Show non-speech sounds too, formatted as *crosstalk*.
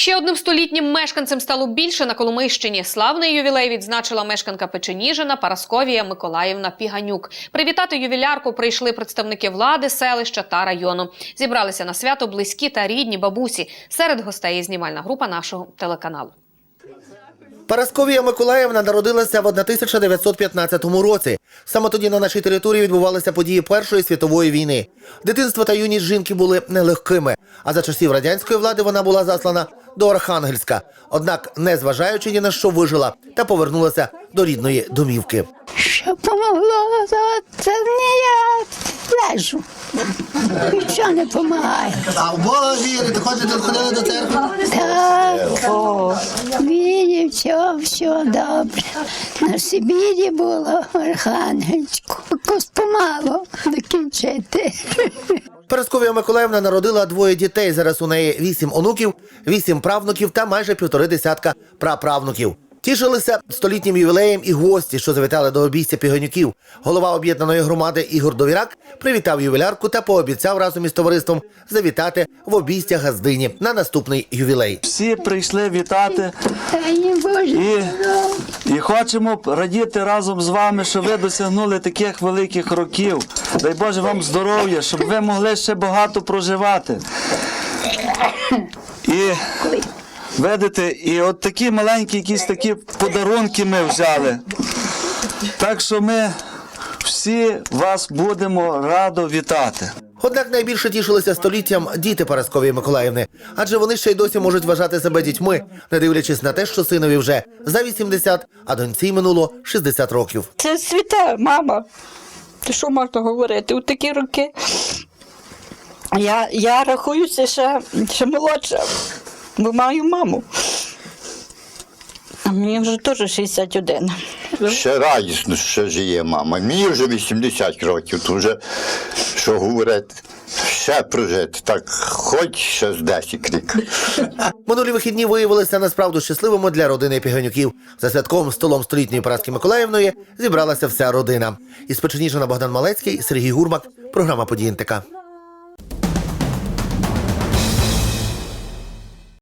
Ще одним столітнім мешканцем стало більше на Коломийщині. Славний ювілей відзначила мешканка Печеніжина Парасковія Миколаївна Піганюк. Привітати ювілярку прийшли представники влади, селища та району. Зібралися на свято близькі та рідні бабусі. Серед гостей і знімальна група нашого телеканалу. Парасковія Миколаївна народилася в 1915 році. Саме тоді на нашій території відбувалися події Першої світової війни. Дитинство та юність жінки були нелегкими. А за часів радянської влади вона була заслана до Архангельська. Однак, незважаючи ні на що вижила та повернулася до рідної домівки. Що помогло, то це не я лежу. Нічого не допомагає. А в Бога вірите, ходите, ходили до церкви? Так, вірю, все, все добре. На Сибірі було в Архангельську. Якось помало закінчити. Парасковія Миколаївна народила двоє дітей. Зараз у неї вісім онуків, вісім правнуків та майже півтори десятка праправнуків. Тішилися столітнім ювілеєм і гості, що завітали до обійстя піганюків. Голова об'єднаної громади Ігор Довірак привітав ювілярку та пообіцяв разом із товариством завітати в обійстя газдині на наступний ювілей. Всі прийшли вітати і, і хочемо радіти разом з вами, що ви досягнули таких великих років. Дай Боже вам здоров'я, щоб ви могли ще багато проживати. І видите, і от такі маленькі якісь такі подарунки ми взяли. Так що ми всі вас будемо радо вітати. Однак найбільше тішилися століттям діти Парасковії Миколаївни, адже вони ще й досі можуть вважати себе дітьми, не дивлячись на те, що синові вже за 80, а доньці минуло 60 років. Це світе, мама. Що можна говорити? У такі роки. Я, я рахуюся ще, ще молодша, бо маю маму. А мені вже теж 61. Ще радісно, що жиє мама. Мені вже 80 років, то вже що говорити, ще прожити, так хоч ще з 10 рік. *laughs* Минулі вихідні виявилися насправді щасливими для родини Піганюків. За святковим столом столітньої Параски Миколаївної зібралася вся родина. Із Печеніжина Богдан Малецький, Сергій Гурмак, програма «Події НТК».